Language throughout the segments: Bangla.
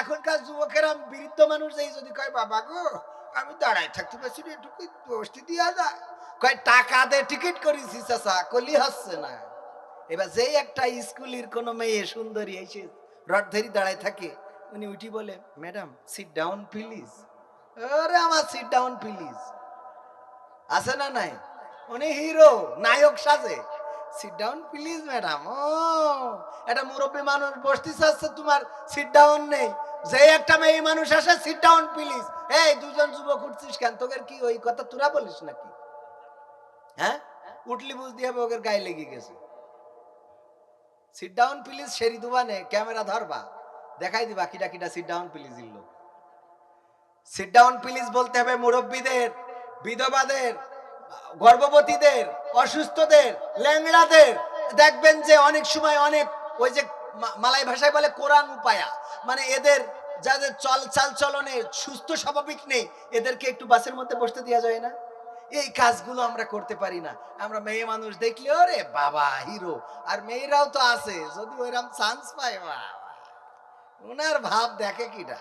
এখনকার যুবকেরা বৃদ্ধ মানুষ এই যদি কয়, বাবা গো, আমি দাঁড়াই থাকতে পারছি না, একটু বসতে দিয়া যায় কয়, টাকা দে, টিকিট করেছি, চাচা, কলি হচ্ছে না। এবার যেই একটা স্কুলের কোনো মেয়ে সুন্দরী এসে রড ধরি দাঁড়ায় থাকে, উনি উঠি বলে, ম্যাডাম সিট ডাউন প্লিজ আরে আমার সিট ডাউন প্লিজ আছে না নাই? উনি হিরো, নায়ক সাজে। সিট ডাউন প্লিজ ম্যাডাম, ও, একটা মুরব্বী মানুষ বসতে চাচ্ছে তোমার সিট ডাউন নেই। যে একটা মেয়ে মানুষ আসে সিট ডাউন প্লিজ এই, দুজন যুবক উঠছিস কেন? তোদের কি ওই কথা তোরা বলিস নাকি? হ্যাঁ? উঠলি বুঝ দিয়ে ওদের গায়ে লেগে গেছে। সিট ডাউন প্লিজ সেরি দুবানে, ক্যামেরা ধরবা। দেখাই দিবা কিটা কিটা সিট ডাউন প্লিজ ইল্লো সিট ডাউন প্লিজ বলতে হবে মুরব্বীদের, বিধবাদের, গর্ভবতীদের, অসুস্থদের, ল্যাংড়াদের। দেখবেন যে অনেক সময় অনেক ওই যে মালাই ভাষায় বলে কোরআন উপায়া। মানে এদের যাদের চল চাল চলনে সুস্থ স্বাভাবিক নেই এদেরকে একটু বাসের মধ্যে বসতে দেওয়া যায় না? এই কাজগুলো আমরা করতে পারি না। আমরা মেয়ে মানুষ দেখলে ওরে বাবা হিরো। আর মেয়েরাও তো আছে যদি ওইরকম চান্স পায় বাবা। ওনার ভাব দেখে কিটা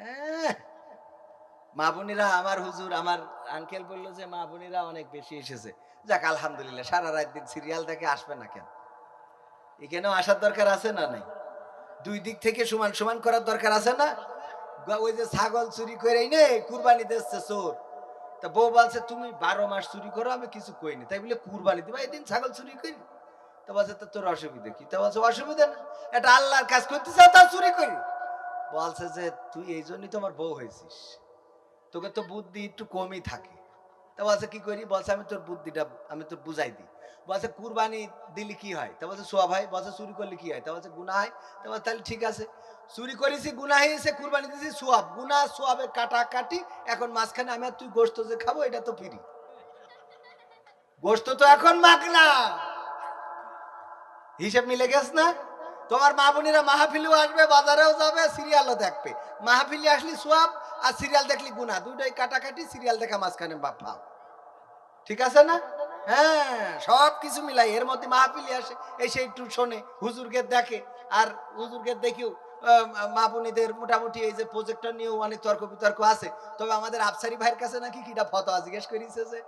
আহ, মা বোনেরা আমার হুজুর আমার আঙ্কেল বলল যে মা বোনেরা অনেক বেশি এসেছে। যাক, আলহামদুলিল্লাহ, সারা রাত দিন সিরিয়াল থেকে আসবে না কেন? এখানেও আসার দরকার আছে না নাই? দুই দিক থেকে সমান সমান করার দরকার আছে না? ওই যে ছাগল চুরি করে নে, কুরবানি দিচ্ছে চোর। তা বউ বলছে, তুমি বারো মাস চুরি করো, আমি কিছু কইনি। তাই বলে, কুরবানি দিবা, এদিন ছাগল চুরি করি। তো বলছে, তো তোর অসুবিধা কি? তা বলছে, অসুবিধা না। এটা আল্লাহর কাজ করতে চাও তা চুরি করি। বলছে যে, তুই এই জন্যই তো আমার বউ হয়েছিস। তোকে তো বুদ্ধি একটু কমই থাকে। তা বলছে, কি করি? বলছে, আমি তোর বুদ্ধিটা, আমি তোর বুঝাই দিই বলছে, কুরবানি দিলি কি হয়? তা বলছে সোয়া ভাই বলছে, চুরি করলে কি হয়? তা বলছে গুণা হয়। তা বলছে, তাহলে ঠিক আছে। চুরি করেছি গুণা হয়েছে, কুরবানি দিয়েছি সোয়াব। গুণা সোয়াবে কাটা কাটি এখন মাঝখানে আমি আর তুই গোস্ত যে খাব, এটা তো ফিরি। গোস্ত তো এখন মাগ না। হিসেব মিলে গেছ না? তোমার মা বোনেরা মাহফিলেও আসবে, বাজারেও যাবে, সিরিয়ালও দেখবে। মাহফিলে আসলি সোয়াব, আর সিরিয়াল দেখলি গুণা দুটোই কাটাকাটি, সিরিয়াল দেখা মাঝখানে বাপ ঠিক আছে না? হ্যাঁ সব কিছু মিলাই এর মধ্যে মাহফিলি আসে। এসে একটু শোনে হুজুরকে দেখে। আর হুজুরকে দেখেও আহ, মা বোনীদের মোটামুটি এই যে প্রজেক্টর নিয়েও অনেক তর্ক বিতর্ক আছে। তবে আমাদের আফসারি ভাইয়ের কাছে নাকি কিটা ফতোয়া জিজ্ঞেস করেছে যে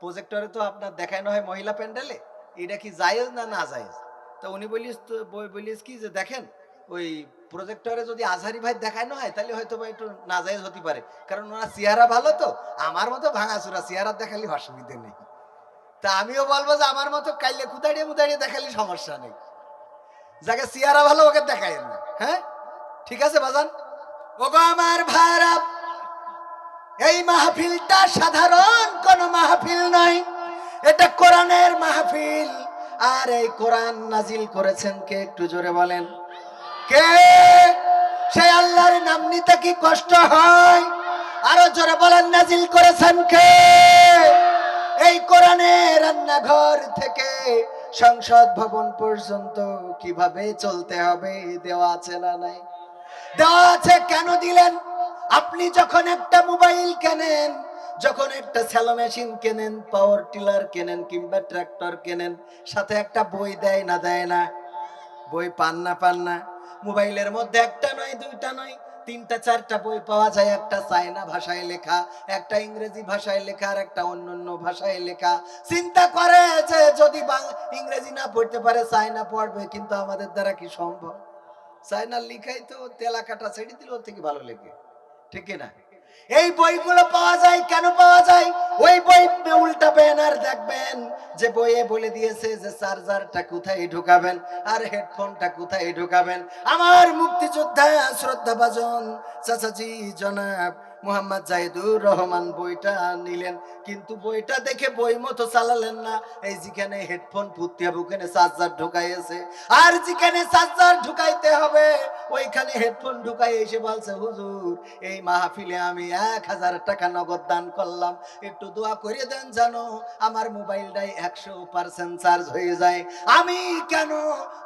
প্রজেক্টরে তো আপনার দেখানো হয় মহিলা প্যান্ডেলে? এটা কি জায়েজ না না জায়েজ? তো উনি বলিস বলিস কি যে দেখেন ওই প্রজেক্টরে যদি আজহারি ভাই দেখানো হয়, তাহলে হয়তো বা একটু নাজায়েজ হতে পারে। কারণ ওনার চেহারা ভালো তো, আমার মতো ভাঙাচুরা চেহারা দেখালে অসুবিধে নেই। তা আমিও বলব যে আমার মতো কাইলে কুদাড়িয়ে মুদাড়িয়ে দেখালে সমস্যা নেই। যাকে চেহারা ভালো, ওকে দেখায় না। হ্যাঁ? ঠিক আছে, বাজান? ওগো আমার ভাইরা এই মাহফিলটা সাধারণ কোন মাহফিল নয়। এটা কোরআনের মাহফিল। আর এই কোরআন নাজিল করেছেন কে? একটু জোরে বলেন। কে? সেই আল্লাহর নাম নিতে কি কষ্ট হয়? আরও জোরে বলেন, নাজিল করেছেন কে? এই কোরআনের রান্নাঘর থেকে সংসদ ভবন পর্যন্ত কীভাবে চলতে হবে, দেওয়া আছে না নাই? দেওয়া আছে, কেন দিলেন? আপনি যখন একটা মোবাইল কেনেন, যখন একটা স্যালো মেশিন কেনেন, পাওয়ার টিলার কেনেন কিংবা ট্রাক্টর কেনেন, সাথে একটা বই দেয় না দেয় না? বই পান না পান না? মোবাইলের মধ্যে একটা নয়, দুইটা নয়, তিনটা, চারটা বই পাওয়া যায়। একটা চায়না ভাষায় লেখা, একটা ইংরেজি ভাষায় লেখা, আর একটা অন্য অন্য ভাষায় লেখা। চিন্তা করে যে যদি ইংরেজি না পড়তে পারে, চায়না পড়বে, কিন্তু আমাদের দ্বারা কি সম্ভব? চায়না লিখাই তো তেলাকাটা ছেড়ে দিল ওর থেকে ভালো লেগে ঠিক না? এই বইগুলো পাওয়া যায়, কেন পাওয়া যায়? ওই বই উল্টা ব্যানার দেখবেন যে বইয়ে বলে দিয়েছে যে চার্জারটা কোথায় ঢুকাবেন আর হেডফোনটা কোথায় ঢুকাবেন। আমার মুক্তিযোদ্ধা শ্রদ্ধা ভাজন চাচাজি জনাব মোহাম্মদ জাহিদুর রহমান বইটা নিলেন। কিন্তু বইটা দেখে বই মতো চালালেন না। এই যেখানে হেডফোন ফুটতে হবে ওখানে চার্জার ঢুকাইছে। আর যেখানে চার্জার ঢুকাইতে হবে ওইখানে হেডফোন ঢুকাই এসে বলছে, হুজুর, এই মাহফিলে আমি এক হাজার টাকা নগদ দান করলাম। একটু দোয়া করে দেন জানো, আমার মোবাইলটাই একশো পার্সেন্ট চার্জ হয়ে যায়। আমি কেন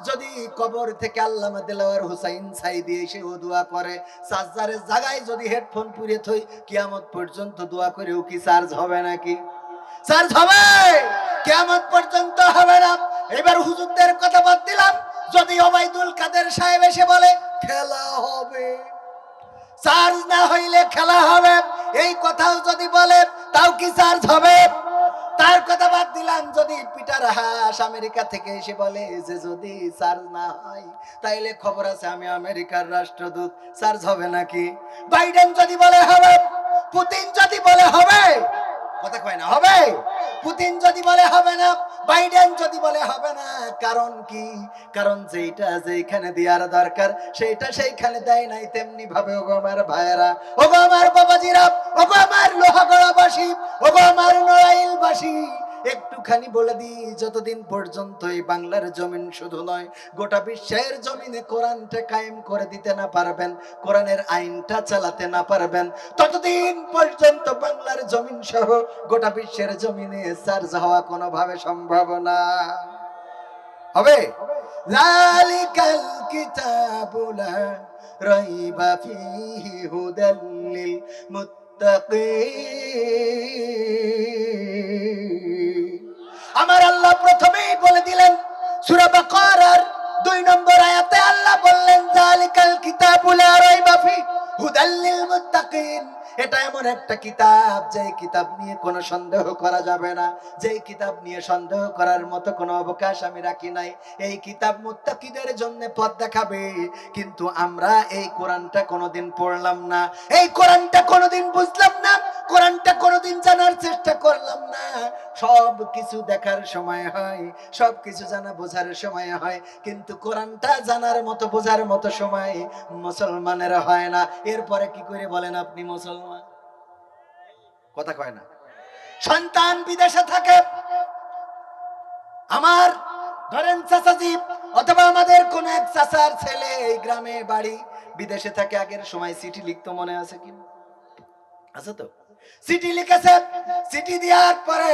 যদি কবর থেকে আল্লামা দেলাওয়ার হুসাইন সাইদি এসে ও দোয়া করে চার্জারের জায়গায় যদি হেডফোন পুড়ে থই, কিয়ামত পর্যন্ত দোয়া করেও কি চার্জ হবে নাকি? চার্জ হবে! কিয়ামত পর্যন্ত হবে না। এবার হুজুরদের কথা বাদ দিলাম। যদি ওবায়দুল কাদের সাহেব এসে বলে খেলা হবে। চার্জ না হইলে খেলা হবে। এই কথাও যদি বলে, তাও কি চার্জ হবে? তার কথা বাদ দিলাম, যদি পিটার হাস আমেরিকা থেকে এসে বলে যে যদি চার্জ না হয়, তাইলে খবর আছে আমি আমেরিকার রাষ্ট্রদূত। চার্জ হবে নাকি? বাইডেন যদি বলে হবে, পুতিন যদি বলে হবে কথা কয় না। হবে। পুতিন যদি বলে হবে না, বাইডেন যদি বলে হবে না, কারণ কি? কারণ যেটা যেখানে দেওয়ার দরকার সেটা সেইখানে দেয় নাই, তেমনি ভাবে ওগো আমার ভাইয়েরা। ওগো আমার বাবাজিরা, ওগো আমার লোহাগড়াবাসী, ওগো আমার নড়াইলবাসী একটুখানি বলে দিই, যতদিন পর্যন্ত এই বাংলার জমিন শুধু নয়, গোটা বিশ্বের জমিনে কোরআনটা কায়েম করে দিতে না পারবেন, কোরআনের আইনটা চালাতে না পারবেন, ততদিন পর্যন্ত বাংলার জমিন সহ গোটা বিশ্বের জমিনে চার্জ হওয়া কোনোভাবে সম্ভব না। হবে? জালিকাল কিতাবুলা রাইবা ফীহি হুদাল মুত্তাকিন। আমার আল্লাহ প্রথমেই বলে দিলেন, সূরা বাকারার দুই নম্বর আয়াতে আল্লাহ বললেন জালিকাল কিতাবুল রাইবা ফি হুদাল লিল মুত্তাকিন। এটা এমন একটা কিতাব যে কিতাব নিয়ে কোনো সন্দেহ করা যাবে না। যে কিতাব নিয়ে সন্দেহ করার মতো কোনো অবকাশ আমি রাখি নাই। এই কিতাব মুত্তাকিদের জন্য পথ দেখাবে, কিন্তু আমরা এই কোরআনটা কোনোদিন পড়লাম না। এই কোরআনটা কোনোদিন বুঝলাম না। কোরআনটা কোনোদিন জানার চেষ্টা করলাম না। সব কিছু দেখার সময় হয়, সব কিছু জানা বোঝার সময় হয়, কিন্তু কোরআনটা জানার মতো বোঝার মতো সময় মুসলমানের হয় না। এরপরে কি করে বলেন আপনি মুসলমান? কথা কয় না। সন্তান বিদেশে থাকে। আমার ধরেন চাচাজি অথবা আমাদের কোন এক চাচার ছেলে এই গ্রামে বাড়ি, বিদেশে থাকে, আগের সময় চিঠি লিখতো, মনে আছে কি আছে তো? চিঠি লিখেছে চিঠি দেওয়ার পরে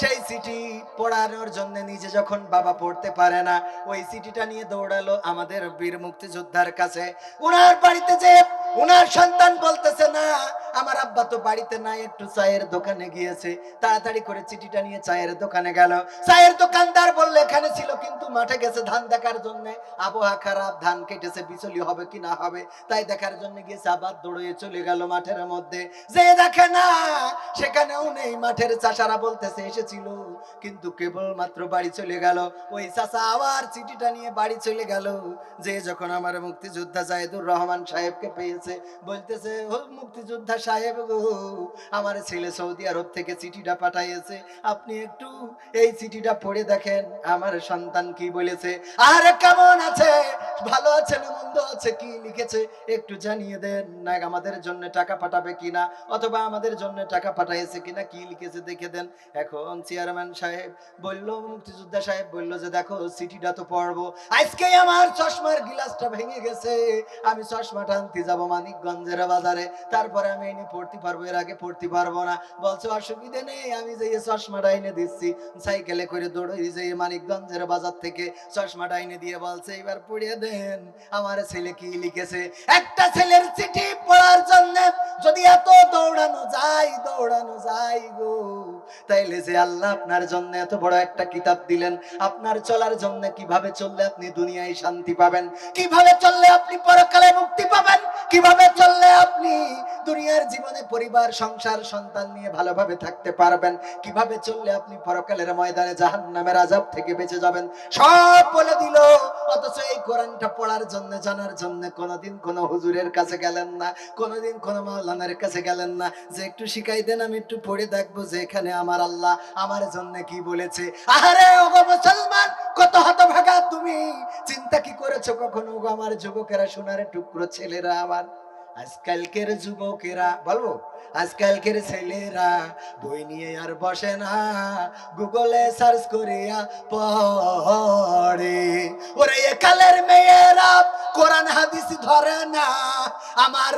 সেই চিঠি পড়ানোর জন্য নিজে যখন বাবা পড়তে পারে না, ওই চিঠিটা নিয়ে দৌড়ালো আমাদের বীর মুক্তিযোদ্ধার কাছে। ওনার বাড়িতে যে উনার সন্তান বলতেছে, না, আমার আব্বা তো বাড়িতে নাই, একটু চায়ের দোকানে গিয়েছে। তাড়াতাড়ি করে চিঠিটা নিয়ে চায়ের দোকানে গেল। চায়ের দোকানদার বললে, এখানে ছিল কিন্তু মাঠে গেছে ধান দেখার জন্য। আবহাওয়া খারাপ, ধান কেটেছে, বিচলি হবে কি না হবে? তাই দেখার জন্য গিয়েছে, আবার দৌড়ে চলে গেল মাঠের মধ্যে। যে দেখে না, সেখানেও নেই মাঠের চাষারা বলতেছে, এসেছিল, কিন্তু কেবল মাত্র বাড়ি চলে গেল। ওই চাষা আবার চিঠিটা নিয়ে বাড়ি চলে গেল। যে যখন আমার মুক্তিযোদ্ধা জাহিদুর রহমান সাহেবকে পেয়েছে বলতেছে, ও মুক্তিযোদ্ধা সাহেব গো, আমার ছেলে সৌদি আরব থেকে চিঠিটা পাঠাইয়েছে। আপনি একটু এই চিঠিটা পড়ে দেখেন। আমার সন্তান কি বলেছে? আরে কেমন আছে? ভালো আছে না মন্দ আছে, কি লিখেছে একটু জানিয়ে দেন না আমাদের জন্য টাকা পাঠাবে কিনা, অথবা আমাদের জন্য টাকা পাঠাইছে কিনা, কি লিখেছে দেখে দেন। এখন চেয়ারম্যান সাহেব বলল, মুক্তিযোদ্ধা সাহেব বলল যে, দেখো চিঠিটা তো পড়ব। আজকেই আমার চশমার গিলাসটা ভেঙে গেছে। আমি চশমাটা আনতে যাব মানিকগঞ্জের বাজারে। তারপরে আমি এনে পড়তে পারব, এর আগে পড়তে পারব না। বলছো, অসুবিধে নেই, আমি যে চশমাটা এনে দিচ্ছি। সাইকেলে করে দৌড়ে যে মানিকগঞ্জের বাজার থেকে চশমাটা এনে দিয়ে বলছে, এবার পড়িয়ে দেন আমার ছেলে কি লিখেছে? একটা ছেলের চিঠি পড়ার জন্য যদি এত দৌড়ানো যায় দৌড়ানো যায় গো। তাইলে যে আল্লাহ আপনার জন্য এত বড় একটা কিতাব দিলেন, আপনার চলার জন্য কীভাবে চললে আপনি দুনিয়ায় শান্তি পাবেন? কীভাবে চললে আপনি পরকালে মুক্তি পাবেন? কীভাবে চললে আপনি দুনিয়ার জীবনে পরিবার, সংসার, সন্তান নিয়ে ভালোভাবে থাকতে পারবেন? কীভাবে চললে আপনি পরকালের ময়দানে জাহান্নামের আজাব থেকে বেঁচে যাবেন? সব বলে দিল, অথচ এই কোরআনটা পড়ার জন্য, জানার জন্য কোনোদিন কোনো হুজুরের কাছে গেলেন না, কোনোদিন কোনো মাওলানার কাছে গেলেন না। যে একটু শিখাই দেন, আমি একটু পড়ে দেখব যে এখানে আমার আল্লাহ আমার জন্য কি বলেছে? আরে ওগো মুসলমান, কত হতভাগা তুমি। চিন্তা কি করেছ কখনো? ওগো আমার যুবকেরা, সোনার টুকরো ছেলেরা আমার। আজকালকের যুবকেরা, বলব, আজকালকের ছেলেরা, বই নিয়ে আর বসে না। গুগলে সার্চ করিয়া পড়ে। ওরে একালের মেয়েরা, কোরআন, হাদিস ধরে না। আমার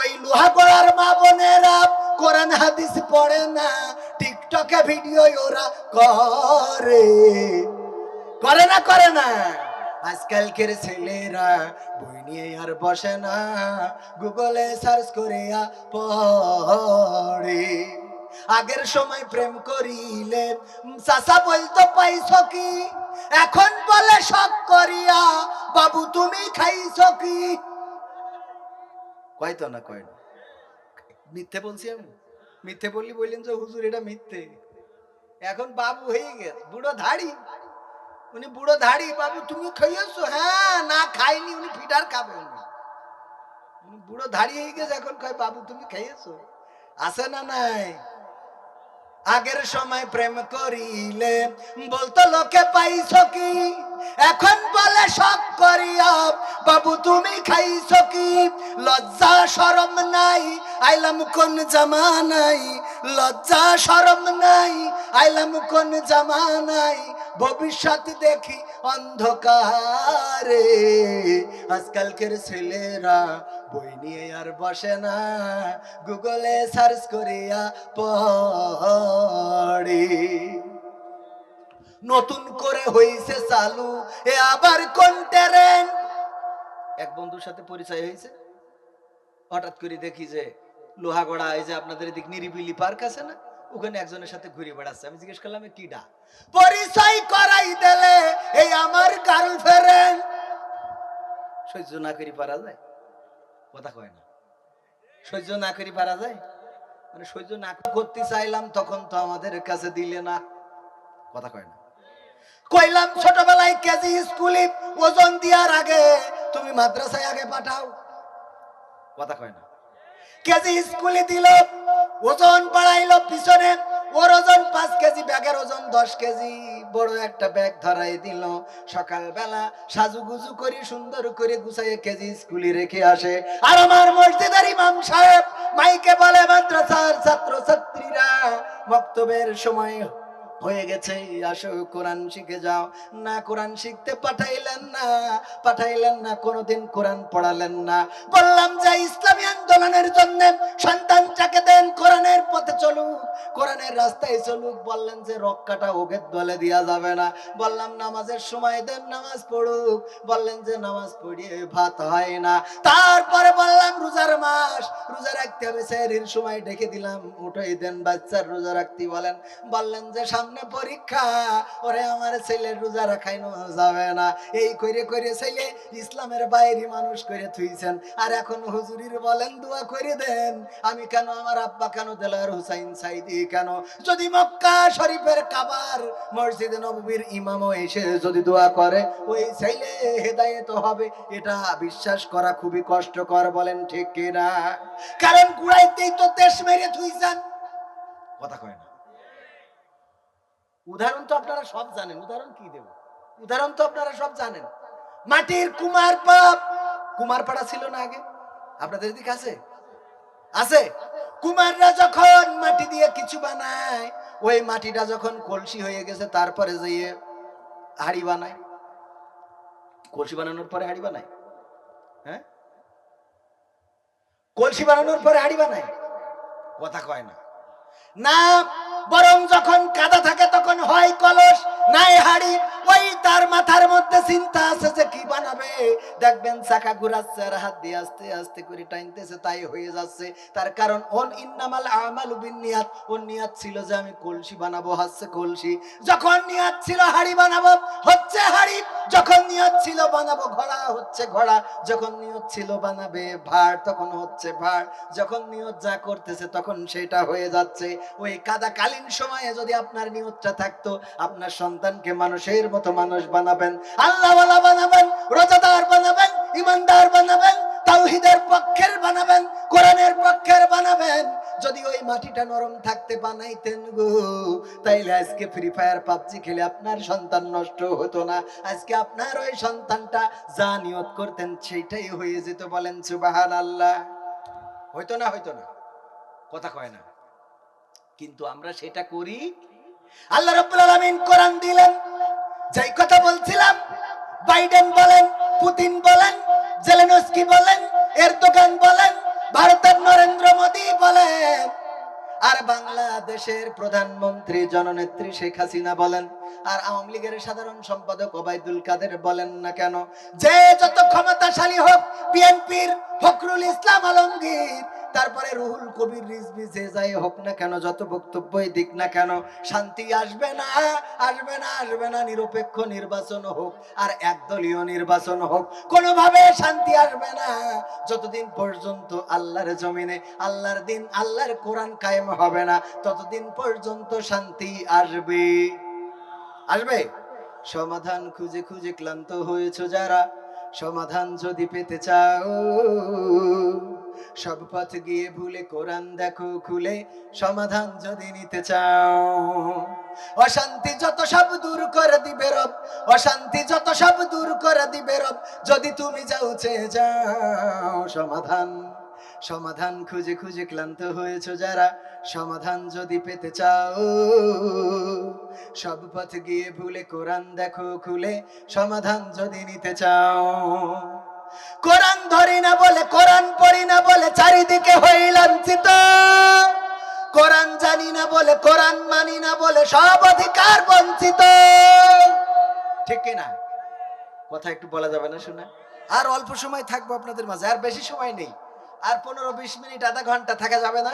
ওই লোহা গড়ার মা বোনেরা, কোরআন, হাদিস পড়ে না। টিকটকে ভিডিও ওরা করে। করে না করে না। আজকালকের ছেলেরা বই নিয়ে আর বসে না। গুগলে সার্চ করিয়া পড়ে। আগের সময় প্রেম করিলে চাচা বলতো পাইছ কি? এখন বলে শখ করিয়া, বাবু তুমি খাইছ কি? কয় তো না, কয় মিথ্যে বলছি আমি? মিথ্যে বললি বললেন যে হুজুর, এটা মিথ্যে। এখন বাবু হয়ে গেছে বুড়ো ধাড়ি। উনি বুড়ো ধাড়ি, বাবু তুমি খাইয়েছো হ্যাঁ না খাইনি, উনি ফিটার খাবে উনি। বুড়ো ধাড়ি হয়ে গেছে, এখন কয়, বাবু, তুমি খাইয়েছো আছে না নাই? আগের সময় প্রেম করিলে, বলতো লোকে পাইছ কি? এখন বলে সব করিয়া, বাবু, তুমি খাইছ কি? লজ্জা, শরম নাই আইলাম কোন জামানাই লজ্জা, শরম নাই। আইলাম কোন জামানাই ভবিষ্যৎ দেখি অন্ধকারে। আজকালকের ছেলেরা বই নিয়ে আর বসে না, গুগলে সার্চ করিয়া পড়ে। নতুন করে হইছে চালু, এ আবার কোন ট্রেন? এক বন্ধুর সাথে পরিচয় হয়েছে হঠাৎ করে দেখি যে লোহাগড়া এই যে আপনাদের এদিক নিরিবিলি পার্ক আছে না? ওখানে একজনের সাথে ঘুরে বেড়াচ্ছে। আমি জিজ্ঞেস করলাম কি ডা পরিচয় করাই দিলে এই আমার গার্লফ্রেন্ড সহ্য না করি, পারা যায়? কথা কয় না। সহ্য না করি, পারা যায়? মানে সহ্য না করতে চাইলাম, তখন তো আমাদের কাছে দিলে না। কথা কয় না। কইলাম, ছোটবেলায় কেজি স্কুলে ওজন দেওয়ার আগে তুমি মাদ্রাসায় আগে পাঠাও। কথা কয় না। কেজি স্কুলে দিল, ওজন বাড়াইলো পিছনে, ওর ওজন পাঁচ কেজি, ব্যাগের ওজন দশ কেজি। বড় একটা ব্যাগ ধরাই দিল। সকালবেলা সাজুগুজু করি, সুন্দর করে গুছাই কেজি স্কুলে রেখে আসে। আর আমার মসজিদের ইমাম সাহেব মাইকে বলে, মাদ্রাসার ছাত্র ছাত্রীরা বক্তব্যের সময় হয়ে গেছে, আসো, কোরআন শিখে যাও। না, কোরআন শিখতে পাঠাইলেন না পাঠাইলেন না, কোনোদিন কোরআন পড়ালেন না। বললাম, যে ইসলামী আন্দোলনের জন্য সন্তানটাকে দেন, কোরআনের পথে চলুক, কোরআনের রাস্তায় চলুক। বললেন যে রক্কাটা ওকে দলে দেওয়া যাবে না। বললাম, নামাজের সময় দেন, নামাজ পড়ুক। বললেন যে, নামাজ পড়িয়ে ভাত হয় না। তারপরে বললাম, রোজার মাস, রোজা রাখতে হবে। স্যারের সময় ডেকে দিলাম, উঠাই দেন, বাচ্চার রোজা রাখতে বলেন। বললেন যে, সামনে পরীক্ষা। ওরে আমার ছেলের রোজা রাখাইনো যাবে না। এই করে করে ছেলে, ইসলামের বাইরে মানুষ করে থুইছেন। আর এখন হুজুরির বলেন, দোয়া করে দেন। আমি কেন আমার আব্বা কেন দেলার হুসাইন সাইদি কেন? যদি মক্কা শরীফের কাবার মসজিদে নববীর ইমামও এসে যদি দোয়া করে, ওই ছেলে হেদায়েত হবে। এটা বিশ্বাস করা খুবই কষ্টকর, বলেন ঠিক কিনা? কারণ গুড়াইতেই তো দেশ মেরে থুইছেন। কথা কয় না। উদাহরণ তো আপনারা সব জানেন। উদাহরণ কি দেব? উদাহরণ তো আপনারা সব জানেন। মাটির কুমার পাপ। কুমার পাড়া ছিল না আগে। আপনাদের দিকে আছে? আছে? কুমাররা যখন মাটি দিয়ে কিছু বানায়, ওই মাটিটা যখন কলসি হয়ে গেছে, তারপরে যেয়ে হাড়ি বানায়। কলসি বানানোর পরে হাড়ি বানায়? হ্যাঁ? কলসি বানানোর পরে হাড়ি বানায়? কথা কয় না। না বরং যখন কাদা থাকে তখন হয় কলস নাই হাড়ি ওই তার মাথার মধ্যে চিন্তা আছে যে কি বানাবে? দেখবেন চাকা ঘুরাচ্ছে আর হাত দিয়ে আস্তে আস্তে করে টাইনতেছে তাই হয়ে যাচ্ছে। তার কারণ ওন ইন্নামাল আমাল বিনিয়াত ওর নিয়াত ছিল যে, আমি কলসি বানাবো হচ্ছে কলসি। যখন নিয়াত ছিল, হাড়ি বানাবো, হচ্ছে হাড়ি। যখন নিয়ত ছিল, বানাবো ঘোড়া, হচ্ছে ঘোড়া। যখন নিয়ত ছিল, বানাবে ভাড়, তখন হচ্ছে ভাড়। যখন নিয়ত যা করতেছে, তখন সেটা হয়ে যাচ্ছে। ওই কাদাকালীন সময়ে যদি আপনার নিয়তটা থাকতো, আপনার সন্তানকে মানুষের মতো মানুষ বানাবেন, আল্লাহওয়ালা বানাবেন, রোজাদার বানাবেন, ইমানদার বানাবেন পক্ষের বানাবেন, কোরআনের পক্ষের বানাবেন। যদি ওই মাটিটা নরম থাকতে বানাইতেন গো, তাইলে আজকে ফ্রি ফায়ার পাবজি খেলে আপনার সন্তান নষ্ট হতো না। আজকে আপনার ওই সন্তানটা যা নিয়ত করতেন সেইটাই হয়ে যেত বলেন সুবাহান আল্লাহ না না? কথা কয় না। কিন্তু আমরা সেটা করি। আল্লাহ রাব্বুল কোরআন দিলেন যেই কথা বলছিলাম, বাইডেন বলেন, পুতিন বলেন, জেলেনস্কি বলেন, এরদোগান বলেন, ভারতের নরেন্দ্র মোদী বলেন, আর বাংলাদেশের প্রধানমন্ত্রী, জননেত্রী শেখ হাসিনা বলেন আর আওয়ামী লীগের সাধারণ সম্পাদক ওবায়দুল কাদের বলেন না কেন? যে যত ক্ষমতাশালী হোক, বিএনপির ফখরুল ইসলাম আলমগীর, তারপরে রুহুল কবির রিজবি যে যাই হোক না কেন, যত বক্তব্যই দিক না কেন, শান্তি আসবে না আসবে না আসবে না, নিরপেক্ষ নির্বাচন হোক আর একদলীয় নির্বাচন হোক, কোনোভাবে শান্তি আসবে না। যতদিন পর্যন্ত আল্লাহর জমিনে, আল্লাহর দিন, আল্লাহর কোরআন কায়েম হবে না, ততদিন পর্যন্ত শান্তি আসবে। আসবে? সমাধান খুঁজে খুঁজে ক্লান্ত হয়েছে যারা, সমাধান যদি পেতে চাও। সব পথ গিয়ে ভুলে কোরআন দেখো খুলে, সমাধান যদি নিতে চাও। অশান্তি যত সব দূর করে দিবে রব, অশান্তি যত সব দূর করে দিবে রব, যদি তুমি যাও চেয়ে যাও, সমাধান সমাধান খুঁজে খুঁজে ক্লান্ত হয়েছে যারা, সমাধান যদি পেতে চাও। সব পথ গিয়ে ভুলে কোরআন দেখো খুলে, সমাধান যদি নিতে চাও। কোরআন ধরি না বলে, কোরআন পড়ি না বলে চারিদিকে হই লাঞ্ছিত কোরআন জানি না বলে, কোরআন মানি না বলে সব অধিকার বঞ্চিত। ঠিক না কথা একটু বলা যাবে না শোনা? আর অল্প সময় থাকব আপনাদের মাঝে, আর বেশি সময় নেই। আর পনেরো বিশ মিনিট, আধা ঘণ্টা থাকা যাবে না।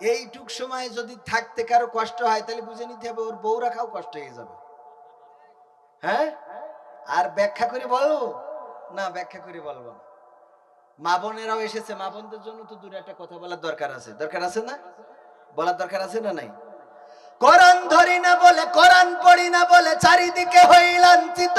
এইটুক সময় যদি থাকতে কারও কষ্ট হয়, তাহলে বুঝে নিতে হবে ওর বউ রাখাও কষ্ট হয়ে যাবে। হ্যাঁ? আর ব্যাখ্যা করে বলব না, ব্যাখ্যা করে বলব না। মা বোনেরাও এসেছে, মা বোনদের জন্য তো দূরে একটা কথা বলার দরকার আছে। দরকার আছে না? বলার দরকার আছে না নাই? কোরআন ধরি না বলে, কোরআন পড়ি না বলে চারিদিকে হই লাঞ্ছিত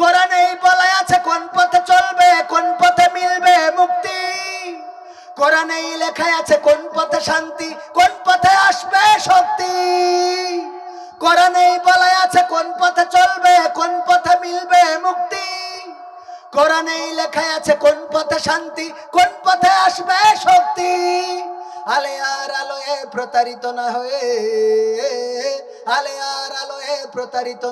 কোরআনেই বলা আছে, কোন পথে চলবে, কোন পথে মিলবে মুক্তি? কোরআনেই লেখা আছে, কোন পথে শান্তি, কোন পথে আসবে শক্তি? কোরআনেই বলা আছে, কোন পথে চলবে, কোন পথে মিলবে মুক্তি? কোরআনেই লেখা আছে, কোন পথে শান্তি, কোন পথে আসবে শক্তি? আলে আর আলোয় প্রতারিত না হয়ে, আলে আর আলোয় প্রতারিত